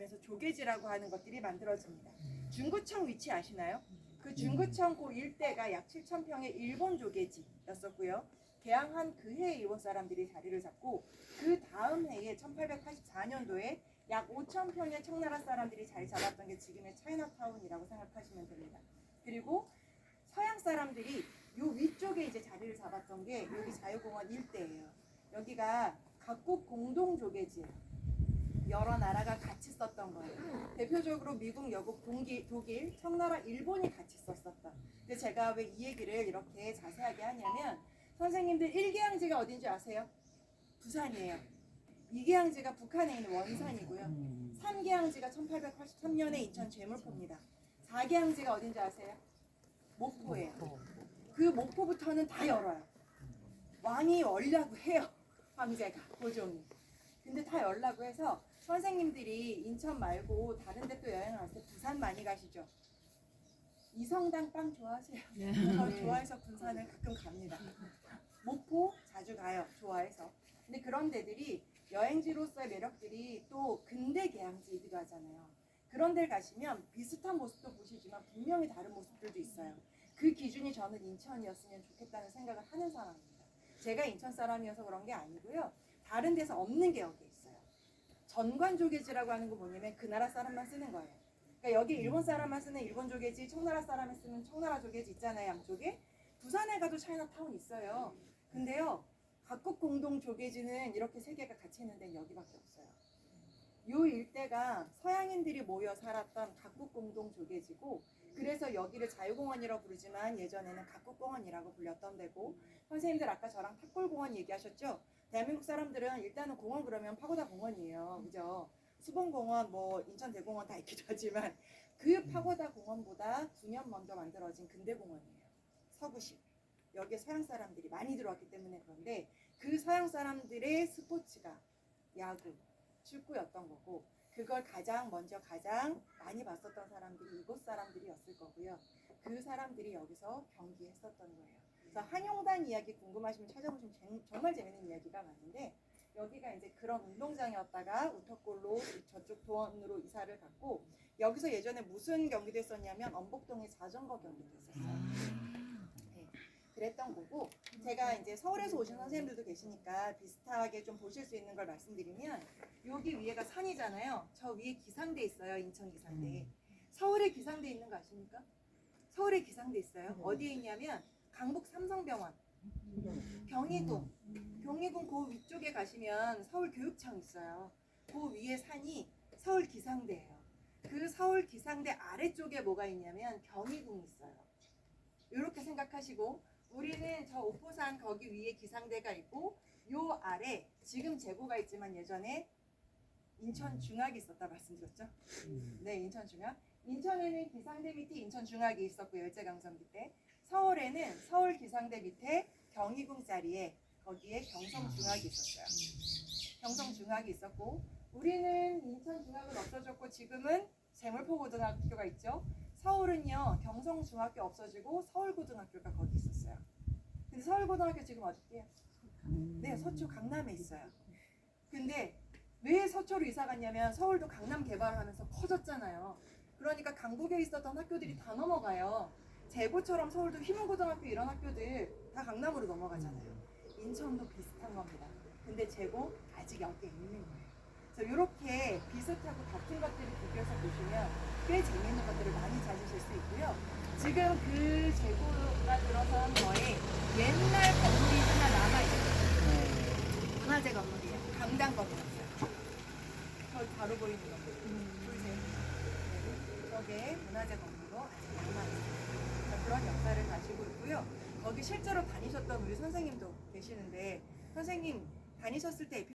만들어지면서 조개지라고 하는 것들이 만들어집니다. 중구청 위치 아시나요? 그 중구청 그 일대가 약 7천 평의 일본 조개지였었고요. 개항한 그 해에 일본 사람들이 자리를 잡고 그 다음 해에 1884년도에 약 5천 평의 청나라 사람들이 자리 잡았던 게 지금의 차이나타운이라고 생각하시면 됩니다. 그리고 서양 사람들이 요 위쪽에 이제 자리를 잡았던 게 여기 자유공원 일대예요. 여기가 각국 공동 조개지예요. 여러 나라가 같이 썼던 거예요. 대표적으로 미국, 영국, 동기, 독일, 청나라, 일본이 같이 썼었던. 근데 제가 왜 이 얘기를 이렇게 자세하게 하냐면 선생님들 일개항지가 어딘지 아세요? 부산이에요. 이개항지가 북한에 있는 원산이고요. 삼개항지가 1883년에 인천 제물포입니다. 사개항지가 어딘지 아세요? 목포예요. 그 목포부터는 다 열어요. 왕이 열라고 해요. 황제가 고종이. 근데 다 열라고 해서 선생님들이 인천 말고 다른 데 또 여행을 갔을 때 부산 많이 가시죠? 이성당 빵 좋아하세요? 저 좋아해서 군산을 가끔 갑니다. 목포 자주 가요. 좋아해서. 근데 그런 데들이 여행지로서의 매력들이 또 근대 개항지이기도 하잖아요. 그런 데 가시면 비슷한 모습도 보시지만 분명히 다른 모습들도 있어요. 그 기준이 저는 인천이었으면 좋겠다는 생각을 하는 사람입니다. 제가 인천 사람이어서 그런 게 아니고요. 다른 데서 없는 게 여기 있어요. 전관 조개지라고 하는 거 뭐냐면 그 나라 사람만 쓰는 거예요. 그러니까 여기 일본 사람만 쓰는 일본 조개지, 청나라 사람이 쓰는 청나라 조개지 있잖아요, 양쪽에. 부산에 가도 차이나타운 있어요. 근데요, 각국 공동 조개지는 이렇게 세 개가 같이 있는 데는 여기밖에 없어요. 요 일대가 서양인들이 모여 살았던 각국 공동 조개지고 그래서 여기를 자유공원이라고 부르지만 예전에는 각국공원이라고 불렸던 데고 선생님들 아까 저랑 탑골공원 얘기하셨죠? 대한민국 사람들은 일단은 공원 그러면 파고다 공원이에요. 그죠? 수봉공원, 뭐 인천대공원 다 있기도 하지만 그 파고다 공원보다 9년 먼저 만들어진 근대공원이에요. 서구식. 여기에 서양 사람들이 많이 들어왔기 때문에 그런데 그 서양 사람들의 스포츠가 야구, 축구였던 거고 그걸 가장 먼저 가장 많이 봤었던 사람들이 이곳 사람들이었을 거고요. 그 사람들이 여기서 경기했었던 거예요. 그래서 한용단 이야기 궁금하시면 찾아보시면 재- 정말 재밌는 이야기가 많은데 여기가 이제 그런 운동장이었다가 우터골로 저쪽 도원으로 이사를 갔고 여기서 예전에 무슨 경기도 했었냐면 엄복동에 자전거 경기도 했었어요. 네, 그랬던 거고 제가 이제 서울에서 오신 선생님들도 계시니까 비슷하게 좀 보실 수 있는 걸 말씀드리면 여기 위에가 산이잖아요. 저 위에 기상대 있어요. 인천 기상대. 서울에 기상대 있는 거 아십니까? 서울에 기상대 있어요. 어디에 있냐면 강북 삼성병원, 경희궁, 경희궁 그 위쪽에 가시면 서울 교육청 있어요. 그 위에 산이 서울 기상대예요. 그 서울 기상대 아래쪽에 뭐가 있냐면 경희궁이 있어요. 이렇게 생각하시고 우리는 저 오포산 거기 위에 기상대가 있고 요 아래 지금 재고가 있지만 예전에 인천 중학이 있었다 말씀드렸죠? 네, 인천 중학. 인천에는 기상대 밑에 인천 중학이 있었고 열제강점기 때 서울에는 서울 기상대 밑에 경희궁 자리에 거기에 경성 중학이 있었어요. 경성 중학이 있었고 우리는 인천 중학은 없어졌고 지금은 재물포 고등학교가 있죠. 서울은요 경성 중학교 없어지고 서울 고등학교가 거기 있었어요. 근데 서울 고등학교 지금 어디게요? 네, 서초 강남에 있어요. 근데 왜 서초로 이사 갔냐면 서울도 강남 개발하면서 커졌잖아요. 그러니까 강북에 있었던 학교들이 다 넘어가요. 제고처럼 서울도 휘문고등학교 이런 학교들 다 강남으로 넘어가잖아요. 인천도 비슷한 겁니다. 근데 제고 아직 여기에 있는 거예요. 그래서 이렇게 비슷하고 같은 것들을 비교해서 보시면 꽤 재미있는 것들을 많이 찾으실 수 있고요. 지금 그 제고가 들어선 거에 옛날 건물이 하나 남아있어요. 문화재 건물이에요. 강당 건물이에요. 저 바로 보이는 건물. 보이세요? 네. 저게 문화재 건물로 아직 남아있어요. 역사를 가지고 있고요. 거기 실제로 다니셨던 우리 선생님도 계시는데 선생님 다니셨을 때